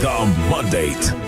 The Mandate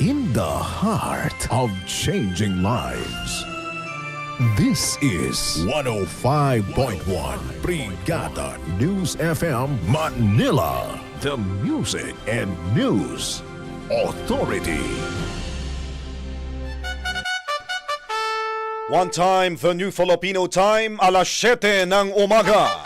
in the heart of changing lives. This is 105.1 Brigada News FM Manila. The Music and News Authority. One time, the new Filipino time, alas 7 ng umaga.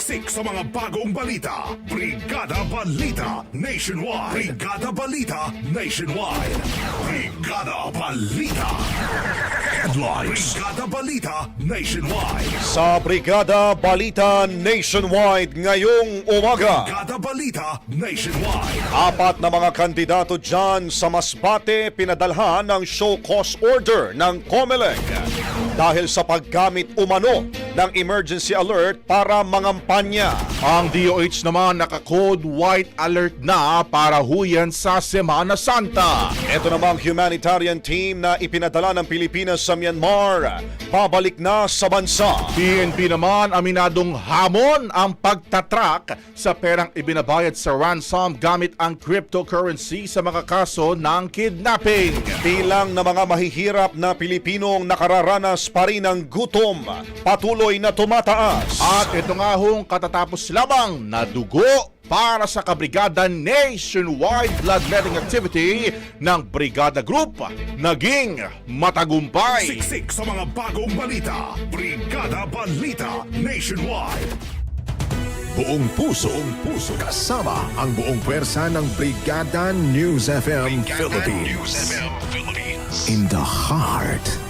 Siksik sa mga bagong balita. Brigada Balita Nationwide. Brigada Balita Nationwide. Brigada Balita. Headlines. Brigada Balita Nationwide. Sa Brigada Balita Nationwide ngayong umaga. Brigada Balita Nationwide. Apat na mga kandidato dyan sa Masbate pinadalhan ng show cause order ng COMELEC dahil sa paggamit umano ng emergency alert para mangampanya. Ang DOH naman naka-code white alert na para huyan sa Semana Santa. Ito namang humanitarian team na ipinadala ng Pilipinas sa Myanmar, pabalik na sa bansa. PNP naman aminadong hamon ang pagtatrack sa perang ibinabayad sa ransom gamit ang cryptocurrency sa mga kaso ng kidnapping. Bilang na mga mahihirap na Pilipinong nakararanas pa rin ng gutom, patuloy na tumataas. At ito nga hong katatapos lamang na dugo para sa kabrigada nationwide bloodletting activity ng Brigada Group naging matagumpay. Siksik sa mga bagong balita. Brigada Balita Nationwide. Buong puso, buong puso kasama ang buong pwersa ng Brigada News FM Philippines. In the heart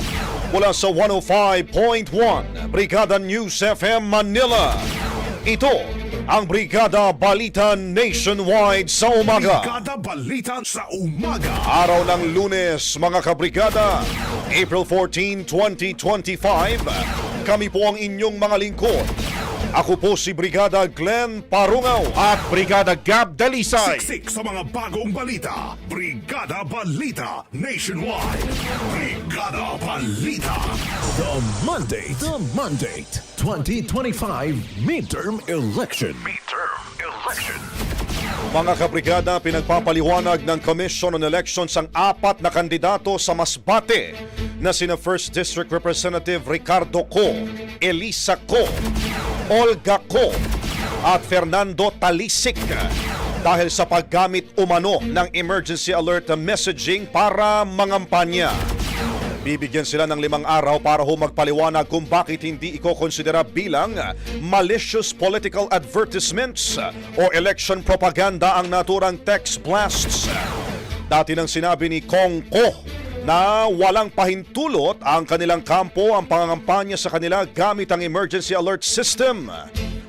Mula sa 105.1 Brigada News FM Manila. Ito ang Brigada Balita Nationwide sa umaga. Brigada Balita sa umaga. Araw ng lunes mga kabrigada, April 14, 2025. Kami po ang inyong mga lingkod. Ako po si Brigada Glenn Parungaw. At Brigada Gab Dalisay. Siksik sa mga bagong balita. Brigada Balita Nationwide. Brigada Balita. The Monday, the Monday, 2025 midterm election. Midterm Election. Mga kabrigada, pinagpapaliwanag ng Commission on Elections ang apat na kandidato sa Masbate na sina 1st District Representative Ricardo Co, Elisa Co, Olga Co, at Fernando Talisik dahil sa paggamit umano ng emergency alert messaging para mangampanya. Bibigyan sila ng limang araw para ho magpaliwanag kung bakit hindi iko-konsidera bilang malicious political advertisements o election propaganda ang naturang text blasts. Dati nang sinabi ni Kong Ko na walang pahintulot ang kanilang kampo ang pangangampanya sa kanila gamit ang emergency alert system.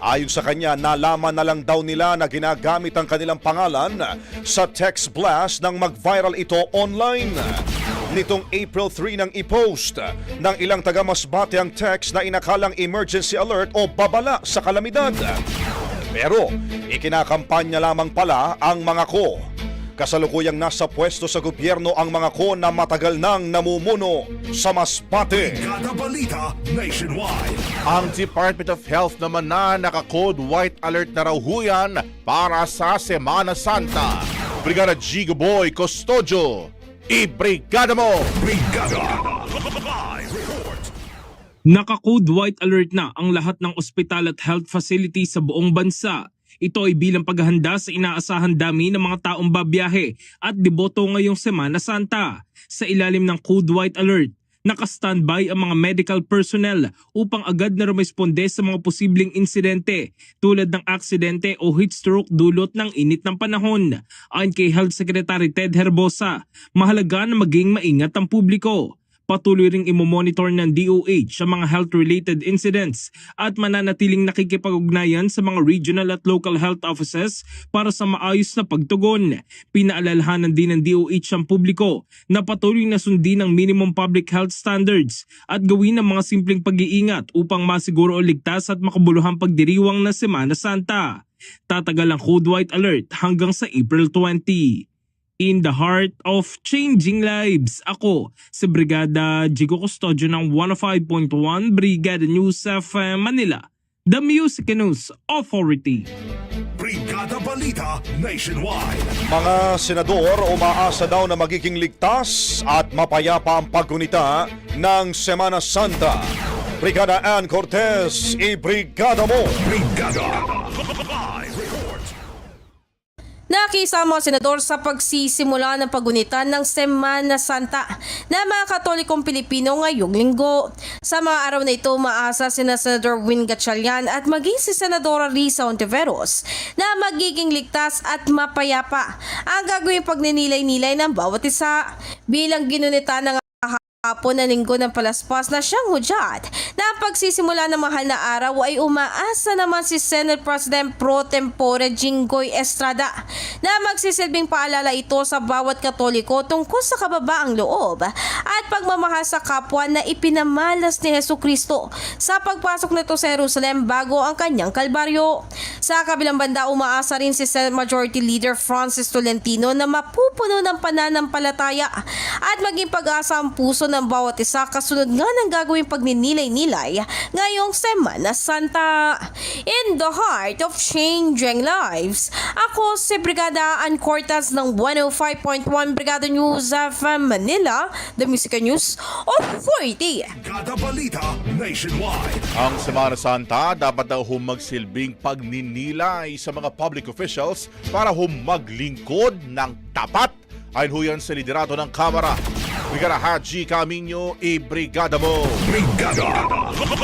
Ayon sa kanya, nalaman na lang daw nila na ginagamit ang kanilang pangalan sa text blast nang mag-viral ito online. Nitong April 3 nang i-post ng ilang taga-Masbate ang text na inakalang emergency alert o babala sa kalamidad. Pero ikinakampanya lamang pala ang mga ko. Kasalukuyang nasa pwesto sa gobyerno ang mga ko na matagal nang namumuno sa Masbate. Brigada Balita Nationwide. Ang Department of Health naman na naka-code white alert na raw huyan para sa Semana Santa. Brigada Gigo Boy Custodio. I-brigada mo! Brigada. Naka-code white alert na ang lahat ng ospital at health facility sa buong bansa. Ito ay bilang paghahanda sa inaasahan dami ng mga taong babiyahe at deboto ngayong Semana Santa. Sa ilalim ng code white alert, naka-standby ang mga medical personnel upang agad na rumisponde sa mga posibleng insidente tulad ng aksidente o heat stroke dulot ng init ng panahon. Ayon kay Health Secretary Ted Herbosa, mahalaga na maging maingat ang publiko. Patuloy ring imomonitor ng DOH ang mga health-related incidents at mananatiling nakikipag-ugnayan sa mga regional at local health offices para sa maayos na pagtugon. Pinaalalahanan din ng DOH ang publiko na patuloy na sundin ang minimum public health standards at gawin ang mga simpleng pag-iingat upang masiguro o ligtas at makabuluhang pagdiriwang ng Semana Santa. Tatagal ang Code White Alert hanggang sa April 20 in the heart of changing lives. Ako, si Brigada Jigo Custodio ng 105.1 Brigada News FM Manila, the Music News Authority. Brigada Balita Nationwide. Mga senador umaasa daw na magiging ligtas at mapayapa ang paggunita ng Semana Santa. Brigada Ann Cortez, i-brigada mo! Brigada. Nakisama ang senador sa pagsisimula ng pagunitan ng Semana Santa na mga Katolikong Pilipino ngayong linggo. Sa mga araw na ito, maasa si Senador Win Gatchalian at maging si Senadora Risa Ontiveros na magiging ligtas at mapayapa ang gagawin pagninilay-nilay ng bawat isa bilang ginunita ng Hapon na linggo ng palaspas na siyang hudyat na pagsisimula ng mahal na araw ay umaasa naman si Senate President Pro Tempore Jinggoy Estrada na magsisilbing paalala ito sa bawat katoliko tungkol sa kababaang loob at pagmamahal sa kapwa na ipinamalas ni Heso Kristo sa pagpasok nito sa Jerusalem bago ang kanyang kalbaryo. Sa kabilang banda umaasa rin si Senate Majority Leader Francis Tolentino na mapupuno ng pananampalataya at maging pag-asa ang puso ng bawat isa kasunod nga ng gagawing pagninilay-nilay ngayong Semana Santa. In the heart of changing lives, ako si Brigada Ann Cortez ng 105.1 Brigada News FM Manila, The Music News Authority. Brigada Balita Nationwide. Ang Semana Santa dapat daw humagsilbing pagninilay sa mga public officials para humaglingkod ng tapat. Ayon ho yan sa liderato ng Kamara. Brigada Haji Camino, i-brigada mo! Brigada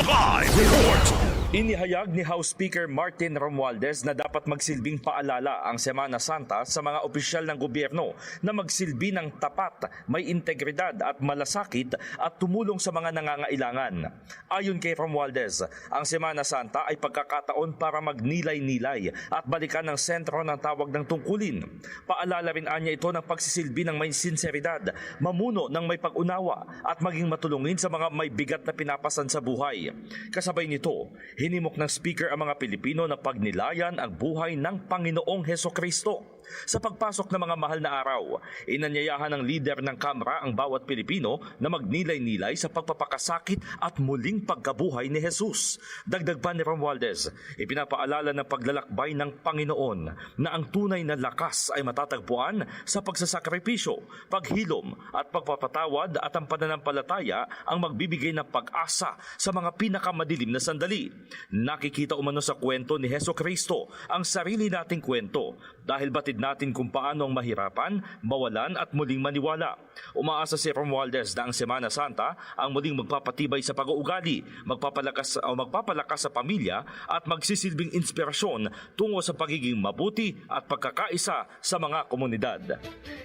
Live Report. Inihayag ni House Speaker Martin Romualdez na dapat magsilbing paalala ang Semana Santa sa mga opisyal ng gobyerno na magsilbi ng tapat, may integridad at malasakit at tumulong sa mga nangangailangan. Ayon kay Romualdez, ang Semana Santa ay pagkakataon para magnilay-nilay at balikan ng sentro ng tawag ng tungkulin. Paalala rin anya ito ng pagsisilbi ng may sinseridad, mamuno ng may pag-unawa at maging matulungin sa mga may bigat na pinapasan sa buhay. Kasabay nito, hinimok ng speaker ang mga Pilipino na pagnilayan ang buhay ng Panginoong Heso Kristo. Sa pagpasok ng mga mahal na araw, inanyayahan ng leader ng Kamara ang bawat Pilipino na magnilay-nilay sa pagpapakasakit at muling pagkabuhay ni Jesus. Dagdag pa ni Romualdez, ipinapaalala ng paglalakbay ng Panginoon na ang tunay na lakas ay matatagpuan sa pagsasakripisyo, paghilom at pagpapatawad at ang pananampalataya ang magbibigay ng pag-asa sa mga pinakamadilim na sandali. Nakikita umano sa kwento ni Heso Kristo ang sarili nating kwento dahil batid natin kung paano ang mahirapan, mawalan at muling maniwala. Umaasa si Romualdez na ang Semana Santa ang muling magpapatibay sa pag-uugali, magpapalakas o magpapalakas sa pamilya at magsisilbing inspirasyon tungo sa pagiging mabuti at pagkakaisa sa mga komunidad.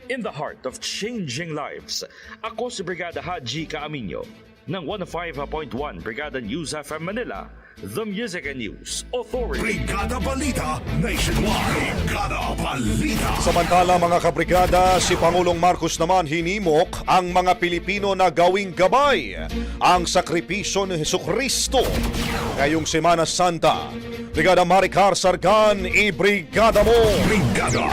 In the heart of changing lives, ako si Brigada Haji Kaaminyo ng 105.1 Brigada News FM Manila, The Music and News Authority. Brigada Balita Nationwide. Brigada Balita. Samantala mga kabrigada, si Pangulong Marcos naman hinimok ang mga Pilipino na gawing gabay ang sakripisyo ni Heso Kristo ngayong Semana Santa. Brigada Maricar Sargan, i-brigada mo! Brigada.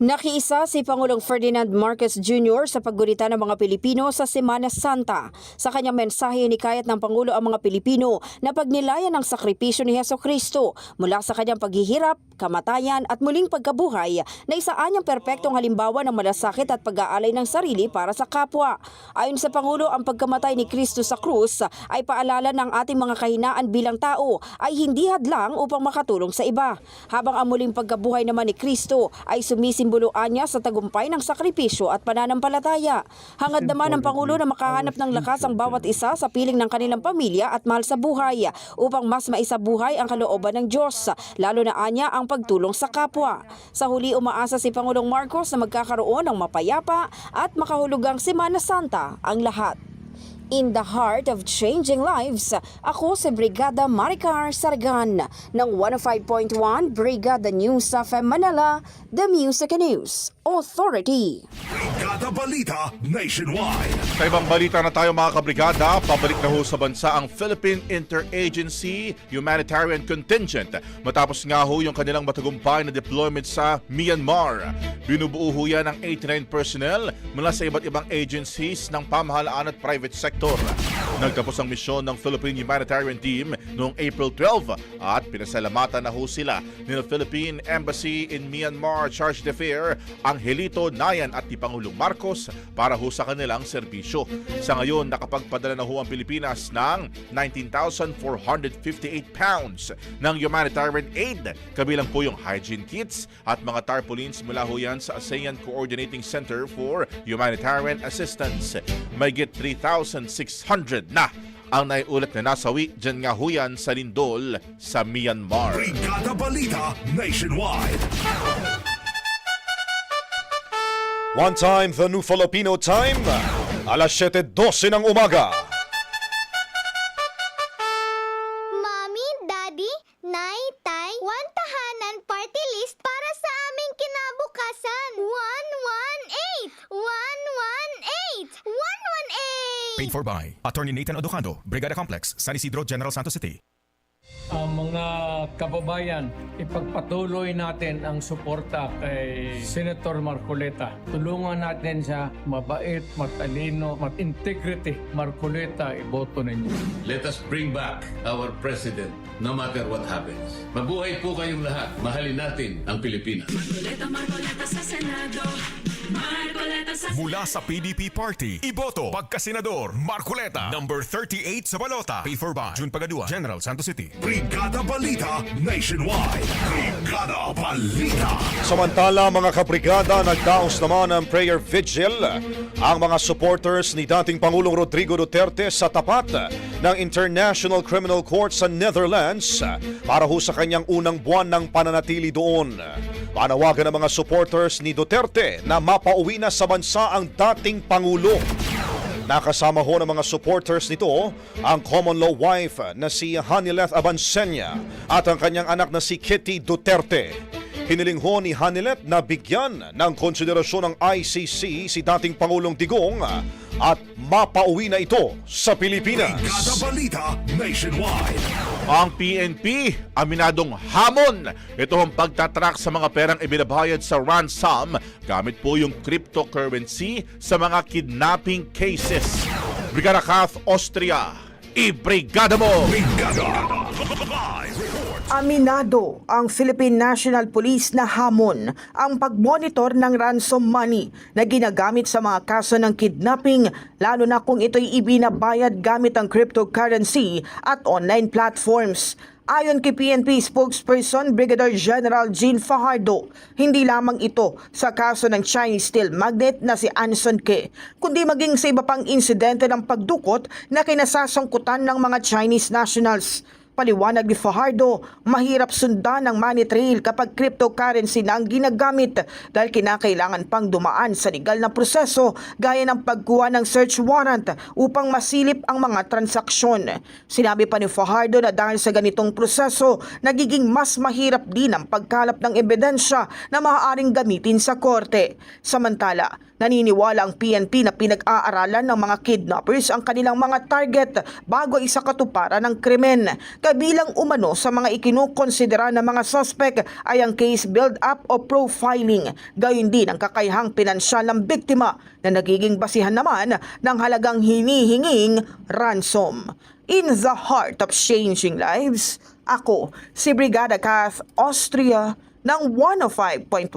Nakiisa si Pangulong Ferdinand Marcos Jr. sa paggurita ng mga Pilipino sa Semana Santa. Sa kanyang mensahe, nikayat ng Pangulo ang mga Pilipino na pagnilayan ng sakripisyo ni Heso Kristo mula sa kanyang paghihirap, kamatayan at muling pagkabuhay na isaan niyang perpektong halimbawa ng malasakit at pag-aalay ng sarili para sa kapwa. Ayon sa Pangulo, ang pagkamatay ni Kristo sa krus ay paalala ng ating mga kahinaan bilang tao ay hindi hadlang upang makatulong sa iba. Habang ang muling pagkabuhay naman ni Kristo ay sumisimboluan niya sa tagumpay ng sakripisyo at pananampalataya. Hangad naman ng Pangulo na makahanap ng lakas ang bawat isa sa piling ng kanilang pamilya at mahal sa buhay upang mas maisabuhay ang kalooban ng Diyos, lalo na anya ang pagtulong sa kapwa. Sa huli umaasa si Pangulong Marcos na magkakaroon ng mapayapa at makahulugang Semana Santa ang lahat. In the heart of changing lives, ako si Brigada Maricar Sargan ng 105.1 Brigada News of Manila, The Music News Authority. Brigada Balita Nationwide. Sa ibang balita na tayo mga kabrigada, pabalik na ho sa bansa ang Philippine Interagency Humanitarian Contingent matapos nga ho yung kanilang matagumpay na deployment sa Myanmar. Binubuo ho yan ng 89 personnel mula sa iba't ibang agencies ng pamahalaan at private sector. Тора. Nagtapos ang misyon ng Philippine Humanitarian Team noong April 12 at pinasalamatan na ho sila ni Philippine Embassy in Myanmar Charge d'Affaires Angelito Nayan at ni Pangulong Marcos para ho sa kanilang serbisyo. Sa ngayon, nakapagpadala na ho ang Pilipinas ng 19,458 pounds ng humanitarian aid. Kabilang po yung hygiene kits at mga tarpaulins mula ho yan sa ASEAN Coordinating Center for Humanitarian Assistance. May get 3,600 na ang naiulat na nasawi dyan nga ho yan sa lindol sa Myanmar. Brigada Balita Nationwide. One time, the new Filipino time, alas 7.12 ng umaga. 118! Paid for by Attorney Nathan Odocando, Brigada Complex, San Isidro, General Santos City. ang mga kababayan, ipagpatuloy natin ang suporta kay Senator Marcoleta. Tulungan natin siya, mabait, matalino, mat-integrity. Marcoleta, iboto ninyo. Let us bring back our president no matter what happens. Mabuhay po kayong lahat. Mahalin natin ang Pilipinas. Mula sa PDP Party, iboto, pagkasenador, Marcoleta, number 38 sa balota. Pay for by June Pagadua, General Santos City. Brigada Balita Nationwide. Brigada Balita. Samantala mga kabrigada, nagdaos naman ng prayer vigil ang mga supporters ni dating Pangulong Rodrigo Duterte sa tapat ng International Criminal Court sa Netherlands para ho sa kanyang unang buwan ng pananatili doon. Panawagan ng mga supporters ni Duterte na mapauwi na sa bansa ang dating Pangulo. Nakasama ho ng mga supporters nito ang common law wife na si Hanileth Abansenya at ang kanyang anak na si Kitty Duterte. Hiniling ho ni Hanilet na bigyan ng konsiderasyon ng ICC si dating Pangulong Digong at mapauwi na ito sa Pilipinas. Balita Nationwide. Ang PNP, aminadong hamon. Ito ang pagtatrack sa mga perang ibinabayad sa ransom gamit po yung cryptocurrency sa mga kidnapping cases. Brigada Kath Austria, i-brigada mo! Aminado ang Philippine National Police na hamon ang pagmonitor ng ransom money na ginagamit sa mga kaso ng kidnapping lalo na kung ito'y ibinabayad gamit ang cryptocurrency at online platforms. Ayon kay PNP spokesperson Brigadier General Jean Fajardo, hindi lamang ito sa kaso ng Chinese steel magnet na si Anson Ke, kundi maging sa iba pang insidente ng pagdukot na kinasasangkutan ng mga Chinese nationals. Paliwanag ni Fajardo, mahirap sundan ang money trail kapag cryptocurrency na ang ginagamit dahil kinakailangan pang dumaan sa legal na proseso gaya ng pagkuha ng search warrant upang masilip ang mga transaksyon. Sinabi pa ni Fajardo na dahil sa ganitong proseso, nagiging mas mahirap din ang pagkalap ng ebidensya na maaaring gamitin sa korte. Samantala, naniniwala ang PNP na pinag-aaralan ng mga kidnappers ang kanilang mga target bago isa katuparan ng krimen. Kabilang umano sa mga ikinukonsidera ng mga suspect ay ang case build-up o profiling. Gayon din ang kakayahang pinansyal ng biktima na nagiging basihan naman ng halagang hinihinging ransom. In the heart of changing lives, ako si Brigada Kath Austria ng 105.1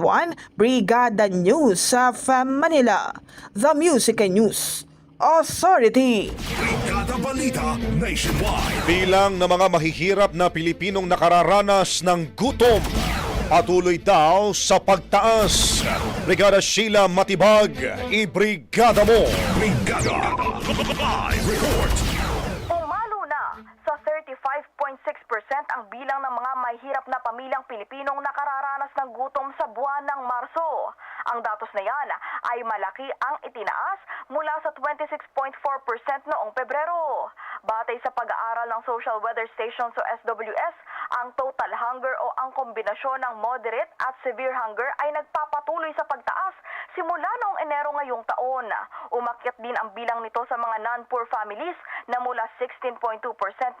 Brigada News sa Manila. The Music and News Authority. Brigada Balita Nationwide. Bilang ng mga mahihirap na Pilipinong nakararanas ng gutom, patuloy daw sa pagtaas. Brigada Sheila Matibag, i-brigada mo! Brigada. Live report. Umalo na sa 35.6% ang bilang ng mga mahirap na pamilyang Pilipinong nakararanas ng gutom sa buwan ng Marso. Ang datos na yan ay malaki ang itinaas mula sa 26.4% noong Pebrero. Batay sa pag-aaral ng Social Weather Station sa SWS, ang total hunger o ang kombinasyon ng moderate at severe hunger ay nagpapatuloy sa pagtaas simula noong Enero ngayong taon. Umakyat din ang bilang nito sa mga non-poor families na mula 16.2%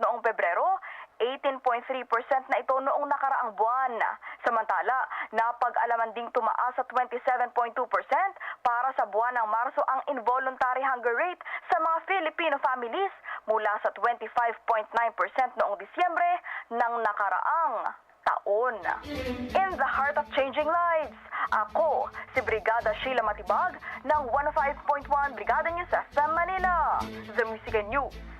noong Pebrero 18.3% na ito noong nakaraang buwan. Samantala, napag-alaman ding tumaas sa 27.2% para sa buwan ng Marso ang involuntary hunger rate sa mga Filipino families mula sa 25.9% noong Disyembre ng nakaraang taon. In the heart of changing lives, ako si Brigada Sheila Matibag ng 105.1 Brigada News FM Manila. The Music News.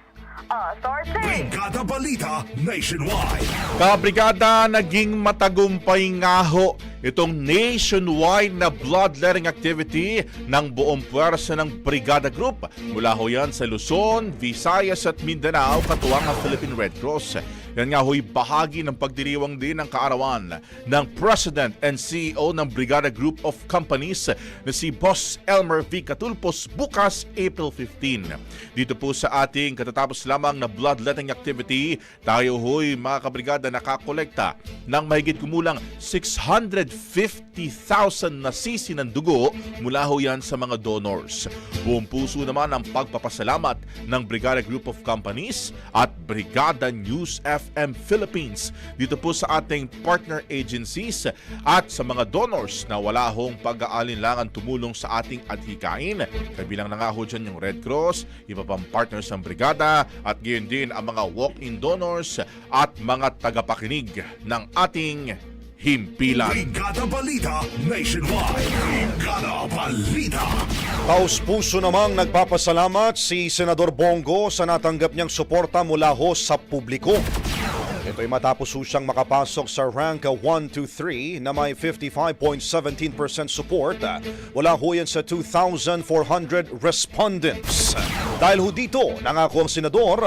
Authority! Brigada Balita Nationwide. Kabrigada, naging matagumpay nga ho itong nationwide na bloodletting activity ng buong puwersa ng Brigada Group. Mula ho yan sa Luzon, Visayas at Mindanao, katuwang ang Philippine Red Cross. Yan nga ho'y bahagi ng pagdiriwang din ng kaarawan ng President and CEO ng Brigada Group of Companies na si Boss Elmer V. Catulpos bukas April 15. Dito po sa ating katatapos lamang na bloodletting activity, tayo ho'y mga kabrigada nakakolekta ng mahigit kumulang 650,000 na sisi ng dugo mula ho yan sa mga donors. Buong puso naman ang pagpapasalamat ng Brigada Group of Companies at Brigada News FM Philippines dito po sa ating partner agencies at sa mga donors na wala hong pag-aalinlangan tumulong sa ating adhikain. Kabilang na nga ho dyan yung Red Cross, iba pang partners ng brigada at gayon din ang mga walk-in donors at mga tagapakinig ng ating himpilan. Brigada Balita Nationwide. Brigada Balita. Taus-puso namang nagpapasalamat si Senador Bongo sa natanggap niyang suporta mula ho sa publiko. Ito ay matapos siyang makapasok sa rank 1, 2, 3 na may 55.17% support. Wala ho yan sa 2,400 respondents. Dahil ho dito, nangako ang senador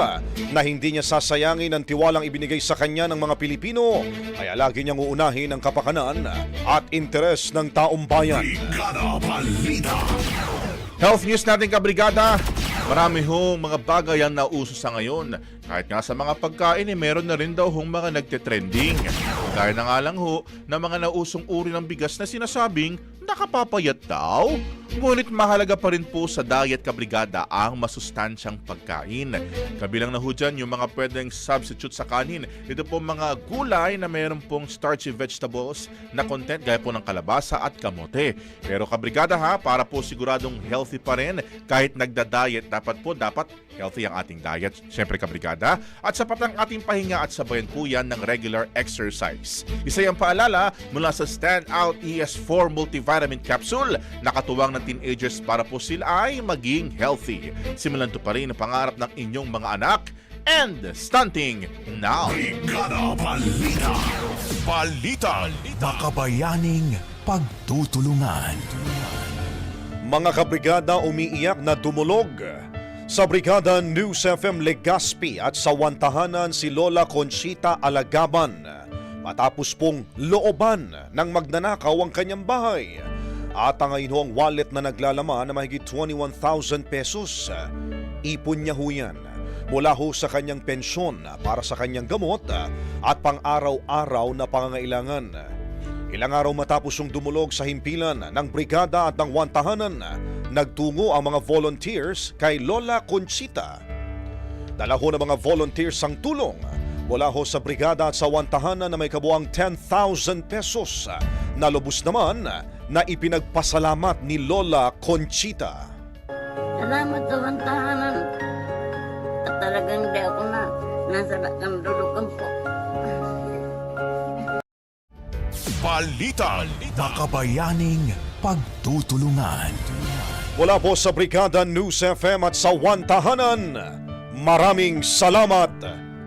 na hindi niya sasayangin ang tiwalang ibinigay sa kanya ng mga Pilipino kaya lagi niyang uunahin ang kapakanan at interes ng taong bayan. Brigada Balita. Health news natin kabrigada. Marami hong mga bagay ang nauso sa ngayon. Kahit nga sa mga pagkain, eh, meron na rin daw hong mga nagte-trending. Gaya na nga lang ho na mga nausong uri ng bigas na sinasabing nakapapayat daw. Ngunit mahalaga pa rin po sa diet kabrigada ang masustansyang pagkain. Kabilang na ho yung mga pwedeng substitute sa kanin. Ito po mga gulay na mayroon pong starchy vegetables na content gaya po ng kalabasa at kamote. Pero kabrigada ha, para po siguradong healthy pa rin kahit nagda-diet, dapat po dapat healthy ang ating diet. Siyempre kabrigada. At sapat ang ating pahinga at sabayan po yan ng regular exercise. Isa yung paalala mula sa Standout ES4 Multivitamin Capsule na katuwang ng teenagers para po sila ay maging healthy. Simulan to pa rin ang pangarap ng inyong mga anak and stunting now. Brigada Balita. Balita. Makabayaning pagtutulungan. Mga kabrigada umiiyak na dumulog sa Brigada News FM Legazpi at sa wantahanan si Lola Conchita Alagaban matapos pong looban ng magnanakaw ang kanyang bahay. At ang ngayon ang wallet na naglalaman na mahigit 21,000 pesos. Ipon niya ho yan mula ho sa kanyang pensyon para sa kanyang gamot at pang-araw-araw na pangangailangan. Ilang araw matapos yung dumulog sa himpilan ng brigada at ng wantahanan, nagtungo ang mga volunteers kay Lola Conchita. Dala ho ng mga volunteers ang tulong mula ho sa brigada at sa wantahanan na may kabuang 10,000 pesos na lubos naman na ipinagpasalamat ni Lola Conchita. Salamat sa bantahanan. At talagang di ako na nasa ng dulukan po. Balita. Makabayaning pagtutulungan. Mula po sa Brigada News FM at sa Wantahanan, maraming salamat,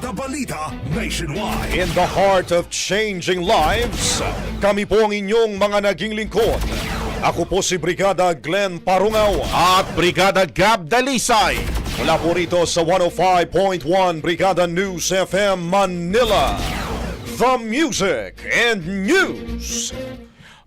Brigada Balita Nationwide. In the heart of changing lives, kami po ang inyong mga naging lingkod. Ako po si Brigada Glenn Parungaw At Brigada Gab Dalisay. mula po rito sa 105.1 Brigada News FM Manila. The Music and News